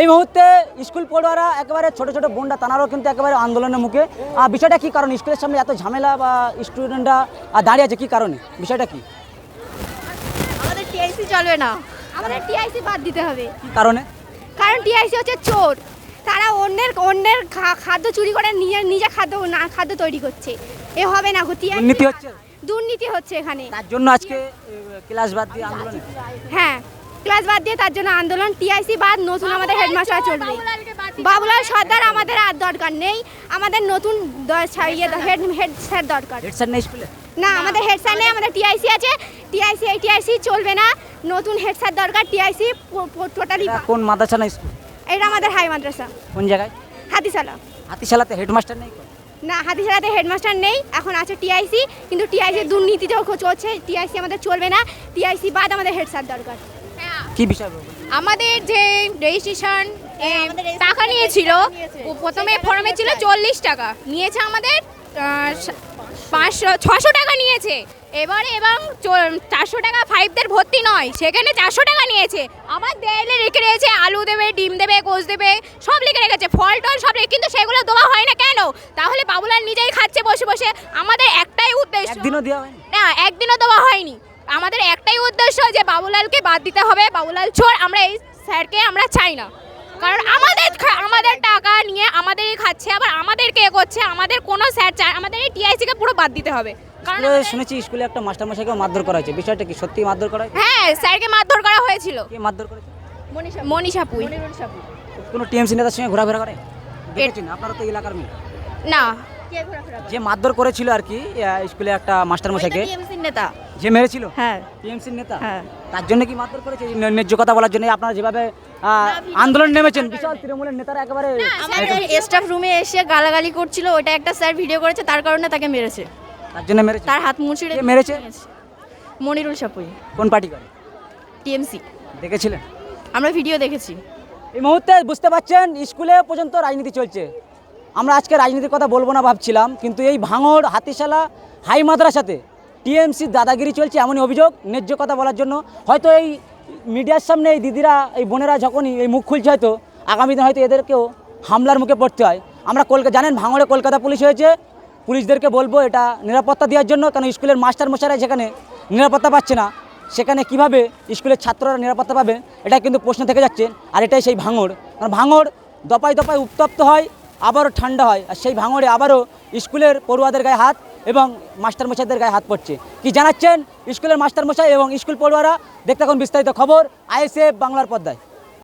এই মুহূর্তে স্কুল পড়ুয়ারা একেবারে ছোট ছোট বোনরা তানারও কিন্তু একেবারে আন্দোলনের মুখে। আর বিষয়টা কী কারণ? স্কুলের সামনে এত ঝামেলা বা স্টুডেন্টরা দাঁড়িয়ে আছে কী কারণে? বিষয়টা কি? আমাদের টিআইসি চলবে না। আমাদের টিআইসি বাদ দিতে হবে। কারণে? কারণ টিআইসি হচ্ছে চোর। তারা অন্যের অন্যের খাদ্য চুরি করে নিজে নিজে খাদ্য না খাদ্য তৈরি করছে। এ হবে না দুর্নীতি হচ্ছে? দুর্নীতি হচ্ছে এখানে। তার জন্য আজকে ক্লাস বাদ দিয়ে আন্দোলনে? হ্যাঁ। ক্লাস বাদ দিয়ে তার জন্য আন্দোলন টিআইসি বাদ নতুন আমাদের হেডমাস্টার চলবে। বাবুলাল সর্দার আমাদের আর দরকার নেই। আমাদের নতুন ইয়ে হেড হেড স্যার দরকার। হেড স্যার নেই স্কুলে? না আমাদের হেড স্যার নেই আমাদের টিআইসি আছে। টিআইসি এই টিআইসি চলবে না। নতুন হেড স্যার দরকার টিআইসি টোটালি কোন মাদ্রাসা না স্কুল? এটা আমাদের হাই মাদ্রাসা। কোন জায়গায়? হাতিশালা। হাতিশালাতে হেডমাস্টার নেই না হাতিশালাতে হেডমাস্টার নেই। এখন আছে টিআইসি কিন্তু টিআইসি দুর্নীতি তো চলছে। টিআইসি আমাদের চলবে না। টিআইসি বাদ আমাদের হেড স্যার দরকার। কি বিষয় আমাদের যে রেজিস্ট্রেশন টাকা নিয়েছিল ও প্রথমে ফর্মে ছিল চল্লিশ টাকা। নিয়েছে আমাদের পাঁচশো ছশো টাকা নিয়েছে। এবারে এবং চারশো টাকা ফাইভদের ভর্তি নয় সেখানে চারশো টাকা নিয়েছে। আবার দেয়ালে রেখে রয়েছে আলু দেবে ডিম দেবে কোচ দেবে সব লিখে রেখেছে। ফল টল সব রেখে কিন্তু সেগুলো দেওয়া হয় না কেন? তাহলে বাবুলাল নিজেই খাচ্ছে বসে বসে। আমাদের একটাই উদ্দেশ্য একদিনও দেওয়া হয়নি? না একদিনও দেওয়া হয়নি। আমাদের একটাই উদ্দেশ্য যে বাবুলালকে বাদ দিতে হবে। বাবুলাল চোর আমরা এই স্যারকে আমরা চাই না। কারণ আমাদের খা- আমাদের টাকা নিয়ে আমাদেরই খাচ্ছে আবার আমাদেরকে এ করছে আমাদের কোনো স্যার চায় আমাদের এই টিআইসিকে পুরো বাদ দিতে হবে। কারণ স্কুলে শুনেছি স্কুলে একটা মাস্টার মশাইকে মারধর করা হয়েছে। বিষয়টা কি সত্যি মারধর করা হয়েছে? হ্যাঁ স্যারকে মারধর করা হয়েছিল। কে মারধর করেছে? মনীষা পুই। কোনো টিএমসি নেতার সঙ্গে ঘোরাফেরা করে? দেখেছেন আপনারা তো এলাকার মেয়ে। না। যে মারধর করেছিল আর কি স্কুলে একটা মাস্টার মশাইকে নেতা। যে মেরেছিল? হ্যাঁ। টিএমসির নেতা? হ্যাঁ। তার জন্য কি মারধর করেছে? ন্যায্য কথা বলার জন্য আপনারা যেভাবে আন্দোলন নেমেছেন বিশাল তৃণমূলের নেতারা একেবারে আমাদের স্টাফ রুমে এসে গালাগালি করছিল ওটা একটা স্যার ভিডিও করেছে তার কারণে তাকে মেরেছে। তার জন্য মেরেছে? তার হাত মুছিয়ে মেরেছে? মনিরুল সাপুই। কোন পার্টি করে? টিএমসি। দেখেছিলেন? আমরা ভিডিও দেখেছি। এই মুহূর্তে বুঝতে পারছেন স্কুলে পর্যন্ত রাজনীতি চলছে। আমরা আজকে রাজনীতির কথা বলব না ভাবছিলাম কিন্তু এই ভাঙড় হাতিশালা হাই মাদ্রাসাতে টিএমসি দাদাগিরি চলছে এমনই অভিযোগ, ন্যায্য কথা বলার জন্য। হয়তো এই মিডিয়ার সামনে এই দিদিরা, এই বোনেরা যখনই এই মুখ খুলছে হয়তো, আগামী দিনে হয়তো এদেরকেও হামলার মুখে পড়তে হয়। আমরা কলকাতা জানেন, ভাঙড়ে কলকাতা পুলিশ হয়েছে। পুলিশদেরকে বলব এটা নিরাপত্তা দেওয়ার জন্য কারণ স্কুলের মাস্টার মশাইরা যেখানে নিরাপত্তা পাচ্ছে না। সেখানে কীভাবে স্কুলের ছাত্ররা নিরাপত্তা পাবে, এটা কিন্তু প্রশ্ন থেকে যাচ্ছে। আর এটাই সেই ভাঙড়। কারণ ভাঙড় দপায় দপায় উত্তপ্ত হয়, আবারও ঠান্ডা হয়। আর সেই ভাঙড়ে আবারও স্কুলের পড়ুয়াদের গায়ে হাত এবং মাস্টার মশাইদের গায়ে হাত পড়ছে। কি জানাচ্ছেন? স্কুলের মাস্টার মশাই এবং স্কুল পড়ুয়ারা, দেখতে এখন বিস্তারিত খবর, আইএসএফ বাংলার পর্দায়।